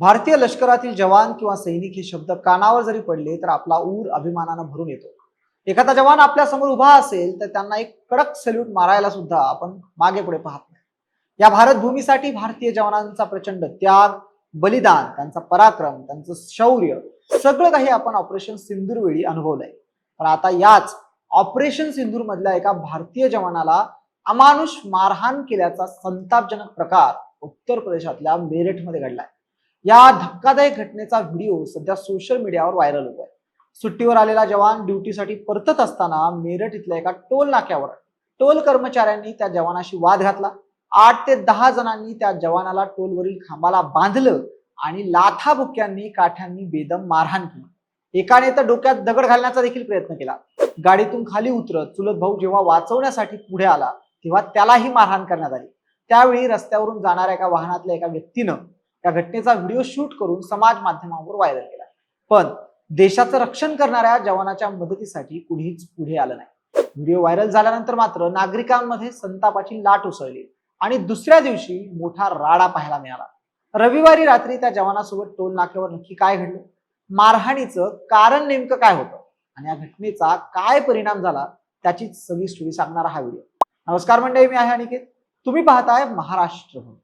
भारतीय लष्करातील जवान किंवा सैनिक हे शब्द कानावर जरी पडले तर आपला ऊर अभिमानानं भरून येतो. एखादा जवान आपल्यासमोर उभा असेल तर त्यांना एक कडक सल्यूट मारायला सुद्धा आपण मागे पुढे पाहत नाही. या भारत भूमीसाठी भारतीय जवानांचा प्रचंड त्याग बलिदान त्यांचा पराक्रम त्यांचं शौर्य सगळं काही आपण ऑपरेशन सिंदूर वेळी अनुभवलंय. पण आता याच ऑपरेशन सिंदूर मधल्या एका भारतीय जवानाला अमानुष मारहाण केल्याचा संतापजनक प्रकार उत्तर प्रदेशातल्या मेरठमध्ये घडलाय. या धक्कादायक घटनेचा व्हिडिओ सध्या सोशल मीडियावर व्हायरल होतोय. सुट्टीवर आलेला जवान ड्युटीसाठी परतत असताना मेरठ इथल्या एका टोल नाक्यावर टोल कर्मचाऱ्यांनी त्या जवानाशी वाद घातला. आठ ते दहा जणांनी त्या जवानाला टोलवरील खांबाला बांधलं आणि लाथाबुक्यांनी काठ्यांनी बेदम मारहाण केली. एकाने तर डोक्यात दगड घालण्याचा देखील प्रयत्न केला. गाडीतून खाली उतरत चुलत भाऊ जेव्हा वाचवण्यासाठी पुढे आला तेव्हा त्यालाही मारहाण करण्यात आली. त्यावेळी रस्त्यावरून जाणाऱ्या एका वाहनातल्या एका व्यक्तीनं त्या घटनेचा व्हिडिओ शूट करून समाज माध्यमांवर व्हायरल केला. पण देशाचं रक्षण करणाऱ्या जवानाच्या मदतीसाठी कुणीच पुढे आलं नाही. व्हिडिओ व्हायरल झाल्यानंतर मात्र नागरिकांमध्ये संतापाची लाट उसळली आणि दुसऱ्या दिवशी मोठा राडा पाहायला मिळाला. रविवारी रात्री त्या जवानासोबत टोल नाक्यावर नक्की काय घडलं? मारहाणीचं कारण नेमकं काय होतं? आणि या घटनेचा काय परिणाम झाला? त्याची सगळी स्टोरी सांगणारा हा व्हिडिओ. नमस्कार मंडळी मी आहे अनिकेत. तुम्ही पाहताय महाराष्ट्र. म्हणून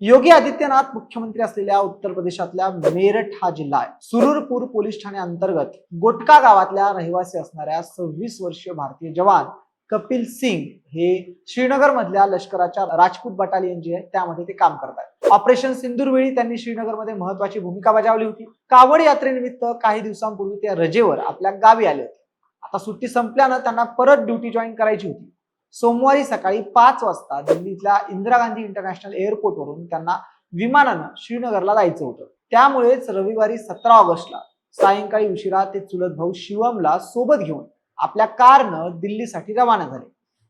योगी आदित्यनाथ मुख्यमंत्री असलेल्या उत्तर प्रदेशातल्या मेरठ हा जिल्हा आहे. सुरूरपूर पोलीस ठाणे अंतर्गत गोटका गावातल्या रहिवासी असणाऱ्या सव्वीस वर्षीय भारतीय जवान कपिल सिंग हे श्रीनगर मधल्या लष्कराच्या राजपूत बटालियन जी आहे त्यामध्ये ते काम करतात ऑपरेशन सिंदूर वेळी त्यांनी श्रीनगरमध्ये महत्वाची भूमिका बजावली होती. कावड यात्रेनिमित्त काही दिवसांपूर्वी ते रजेवर आपल्या गावी आले होते. आता सुट्टी संपल्यानं त्यांना परत ड्युटी जॉईन करायची होती. सोमवारी सकाळी पाच वाजता दिल्लीतल्या इंदिरा गांधी इंटरनॅशनल एअरपोर्टवरून त्यांना विमानानं श्रीनगरला जायचं होतं. त्यामुळेच रविवारी सतरा ऑगस्टला सायंकाळी उशिरा ते चुलत भाऊ शिवमला सोबत घेऊन आपल्या कारनं दिल्लीसाठी रवाना झाले.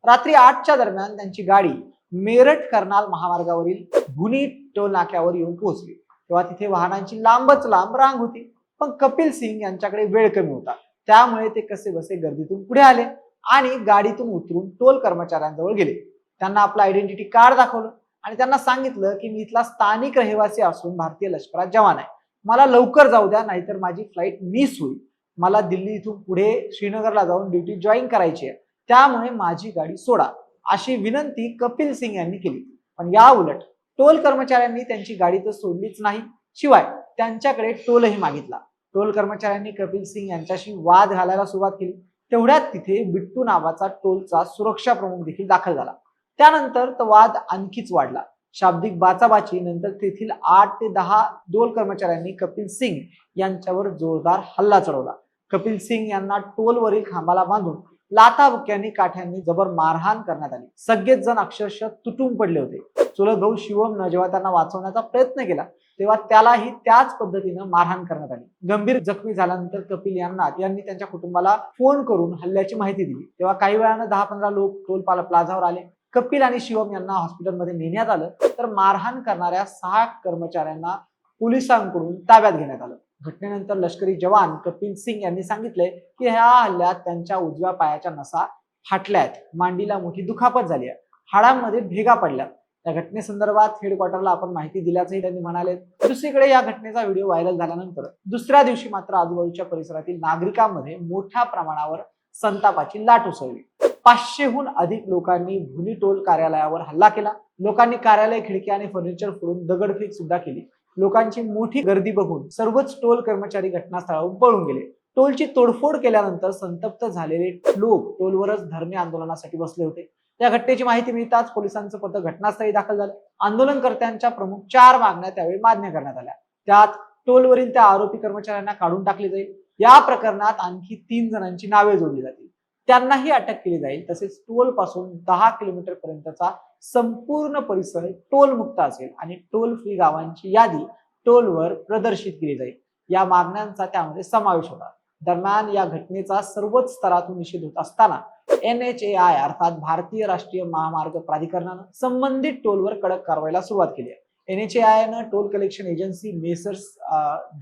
रात्री आठच्या दरम्यान त्यांची गाडी मेरठ कर्नाल महामार्गावरील भुनी टोल नाक्यावर येऊन पोहोचली. तेव्हा तिथे वाहनांची लांबच लांब रांग होती. पण कपिल सिंग यांच्याकडे वेळ कमी होता. त्यामुळे ते कसे बसे गर्दीतून पुढे आले. आणि गाडीतून उतरून टोल कर्मचाऱ्यांजवळ गेले. त्यांना आपलं आयडेंटिटी कार्ड दाखवलं आणि त्यांना सांगितलं की मी इथला स्थानिक रहिवासी असून भारतीय लष्करात जवान आहे. मला लवकर जाऊ द्या नाहीतर माझी फ्लाईट मिस होईल. मला दिल्ली इथून पुढे श्रीनगरला जाऊन ड्युटी जॉईन करायची आहे. त्यामुळे माझी गाडी सोडा अशी विनंती कपिल सिंग यांनी केली. पण या उलट टोल कर्मचाऱ्यांनी त्यांची गाडी तर सोडलीच नाही. शिवाय त्यांच्याकडे टोलही मागितला. टोल कर्मचाऱ्यांनी कपिल सिंग यांच्याशी वाद घालायला सुरुवात केली. तेवढ्यात तिथे बिट्टू नावाचा टोलचा सुरक्षा प्रमुख देखील दाखल झाला. त्यानंतर तो वाद आणखीच वाढला. शाब्दिक बाचाबाची नंतर तेथील आठ ते दहा दोन कर्मचाऱ्यांनी कपिल सिंग यांच्यावर जोरदार हल्ला चढवला. कपिल सिंग यांना टोलवरील खांबाला बांधून लाथाबुक्यांनी काठ्यांनी जबर मारहाण करण्यात आली. सगळेच जण अक्षरशः तुटून पडले होते. चुलत भाऊ शिवमनं जेव्हा त्यांना वाचवण्याचा प्रयत्न केला तेव्हा त्यालाही त्याच पद्धतीनं मारहाण करण्यात आली. गंभीर जखमी झाल्यानंतर कपिल यांना यांनी त्यांच्या कुटुंबाला फोन करून हल्ल्याची माहिती दिली. तेव्हा काही वेळानं दहा पंधरा लोक टोल पाला प्लाझावर आले. कपिल आणि शिवम यांना हॉस्पिटलमध्ये नेण्यात आलं. तर मारहाण करणाऱ्या सहा कर्मचाऱ्यांना पोलिसांकडून ताब्यात घेण्यात आलं. घटनेनंतर लष्करी जवान कपिल सिंग यांनी सांगितले की ह्या हल्ल्यात त्यांच्या उजव्या पायाच्या नसा फाटल्या आहेत मांडीला मोठी दुखापत झाली आहे. हाडांमध्ये भेगा पडल्या त्या घटनेसंदर्भात हेडक्वार्टरला आपण माहिती दिल्याचंही त्यांनी म्हणाले. दुसरीकडे या घटनेचा व्हिडिओ व्हायरल झाल्यानंतर दुसऱ्या दिवशी मात्र आजूबाजूच्या परिसरातील नागरिकांमध्ये मोठ्या प्रमाणावर संतापाची लाट उसळली. पाचशेहून अधिक लोकांनी भुनी टोल कार्यालयावर हल्ला केला. लोकांनी कार्यालय खिडकी आणि फर्निचर फोडून दगडफेक सुद्धा केली. लोकांची मोठी गर्दी बघून सर्वच टोल कर्मचारी घटनास्थळावर पळून गेले. टोलची तोडफोड केल्यानंतर संतप्त झालेले लोक टोलवरच धरणे आंदोलनासाठी बसले होते. या घटनेची माहिती मिळताच पोलिसांचं पथक घटनास्थळी दाखल झालं. आंदोलनकर्त्यांच्या प्रमुख चार मागण्या त्यावेळी मान्य करण्यात आल्या. त्यात टोलवरील त्या आरोपी कर्मचाऱ्यांना काढून टाकले जाईल. या प्रकरणात आणखी तीन जणांची नावे जोडली जातील. त्यांनाही अटक केली जाईल. तसेच टोलपासून दहा किलोमीटर पर्यंतचा संपूर्ण परिसर टोल मुक्त असेल आणि टोल फ्री गावांची यादी टोलवर प्रदर्शित केली जाईल. या मागण्यांचा त्यामध्ये समावेश होता दरम्यान या घटनेचा सर्वच स्तरातून निषेध होत असताना एन एच ए आय अर्थात भारतीय राष्ट्रीय महामार्ग प्राधिकरणानं संबंधित टोलवर कडक कारवाईला सुरुवात केली आहे. एन एच ए आय न toll collection agency Messrs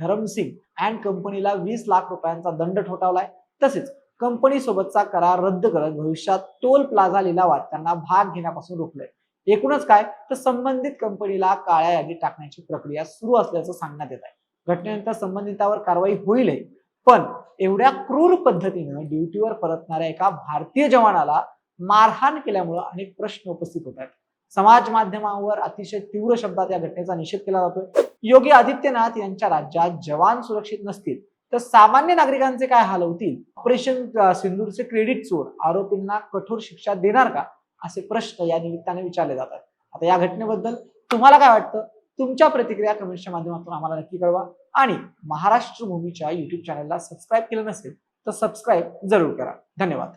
Dharamsingh and कंपनीला वीस लाख रुपयांचा दंड ठोठावलाय. तसेच कंपनीसोबतचा करार रद्द करत भविष्यात टोल प्लाझा लिलावात त्यांना भाग घेण्यापासून रोखलंय. एकूणच काय? तर संबंधित कंपनीला काळ्या यादीत टाकण्याची प्रक्रिया सुरू असल्याचं सांगण्यात येत आहे घटनेनंतर संबंधितावर कारवाई होईलही पण एवढ्या क्रूर पद्धतीनं ड्युटीवर परतणाऱ्या एका भारतीय जवानाला मारहाण केल्यामुळं अनेक प्रश्न उपस्थित होत आहेत. समाज माध्यमावर अतिशय तीव्र शब्दात या घटनेचा निषेध केला जातोय. योगी आदित्यनाथ यांच्या राज्यात जवान सुरक्षित नसतील. तर सामान्य नागरिकांचे काय हाल होतील? ऑपरेशन सिंदूरचे क्रेडिट चोर आरोपींना कठोर शिक्षा देणार का? असे प्रश्न या निमित्ताने विचारले जातात. आता या घटनेबद्दल तुम्हाला काय वाटतं? तुमच्या प्रतिक्रिया कमेंटच्या माध्यमातून आम्हाला नक्की कळवा. आणि महाराष्ट्र भूमीच्या युट्यूब चॅनलला सबस्क्राईब केलं नसेल तर सबस्क्राईब जरूर करा. धन्यवाद.